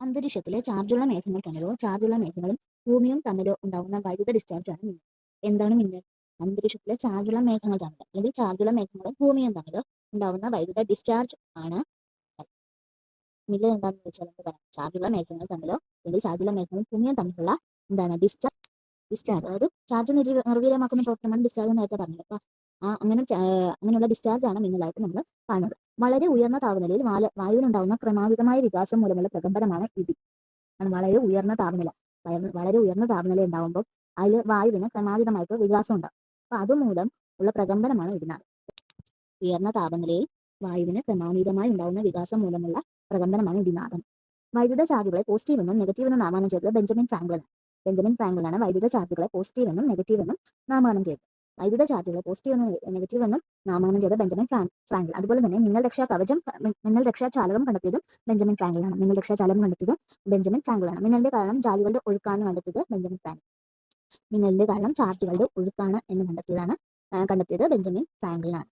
അന്തരീക്ഷത്തിലെ ചാർജുള്ള മേഘങ്ങൾ തമ്മിലോ ചാർജുള്ള മേഘങ്ങളും ഭൂമിയും തമ്മിലോ ഉണ്ടാകുന്ന വൈദ്യുത ഡിസ്ചാർജ് ആണ് മിന്നൽ. എന്താണ് മിന്നൽ? അന്തരീക്ഷത്തിലെ ചാർജുള്ള മേഘങ്ങൾ തമ്മിൽ അല്ലെങ്കിൽ ചാർജുള്ള മേഘങ്ങളും ഭൂമിയും തമ്മിലോ ഉണ്ടാകുന്ന വൈദ്യുത ഡിസ്ചാർജ് ആണ് മിന്നൽ. എന്താണെന്ന് വെച്ചാൽ നമുക്ക് പറയാം ചാർജുള്ള മേഘങ്ങൾ തമ്മിലോ അല്ലെങ്കിൽ ചാർജുള്ള മേഘങ്ങളും ഭൂമിയും തമ്മിലുള്ള എന്താണ് ഡിസ്ചാർജ് ഡിസ്ചാർജ് അതായത് ചാർജ് നിർവീ നിർവീര്യമാക്കുന്ന പ്രവർത്തനമാണ് ഡിസ്ചാർജ് നേരത്തെ പറഞ്ഞത് അപ്പൊ ആ അങ്ങനെ അങ്ങനെയുള്ള ഡിസ്ചാർജ് ആണ് മിന്നലായിട്ട് നമ്മൾ കാണുന്നത്. വളരെ ഉയർന്ന താപനിലയിൽ വാല- വായുവിനുണ്ടാകുന്ന ക്രമാതീതമായ വികാസം മൂലമുള്ള പ്രകമ്പനമാണ് ഇടി. ആണ് വളരെ ഉയർന്ന താപനില. വളരെ ഉയർന്ന താപനില ഉണ്ടാകുമ്പോൾ അതിൽ വായുവിന് ക്രമാതീതമായിട്ട് വികാസം ഉണ്ടാകും അപ്പൊ അതുമൂലം ഉള്ള പ്രകമ്പനമാണ് ഇടിനാദം ഉയർന്ന താപനിലയിൽ വായുവിന് ക്രമാതീതമായി ഉണ്ടാകുന്ന വികാസം മൂലമുള്ള പ്രകമ്പനമാണ് ഇടിനാദം വൈദ്യുത ചാർജുകളെ പോസിറ്റീവ് എന്നും നെഗറ്റീവ് എന്നും നാമകരണം ചെയ്തത് ബെഞ്ചമിൻ ഫ്രാങ്ക്ലിൻ ബെഞ്ചമിൻ ഫ്രാങ്ക്ലിനാണ് വൈദ്യുത ചാർജുകളെ പോസിറ്റീവ് എന്നും നെഗറ്റീവ് എന്നും നാമകരണം ചെയ്തത്. വൈദ്യുത ചാർജുകളെ പോസിറ്റീവ് എന്നും നെഗറ്റീവ് എന്നും നാമകരണം ചെയ്ത ബെഞ്ചമിൻ ഫ്രാങ്ക് അതുപോലെ തന്നെ മിന്നൽ രക്ഷാ കവചം മിന്നൽ രക്ഷാ ചാലകം കണ്ടെത്തിയതും ബെഞ്ചമിൻ ഫ്രാങ്ക്ലിനാണ് മിന്നൽ രക്ഷാ ചാലകം കണ്ടെത്തിയതും ബെഞ്ചമിൻ ഫ്രാങ്ക്ലിനാണ് മിന്നലിന്റെ കാരണം ജാലികളുടെ ഒഴുക്കാണ് കണ്ടെത്തിയത് ബെഞ്ചമിൻ ഫ്രാങ്ക് മിന്നലിന്റെ കാരണം ചാർജുകളുടെ ഒഴുക്കാണ് എന്ന് കണ്ടെത്തിയതാണ് കണ്ടെത്തിയത് ബെഞ്ചമിൻ ഫ്രാങ്ക്ലിനാണ്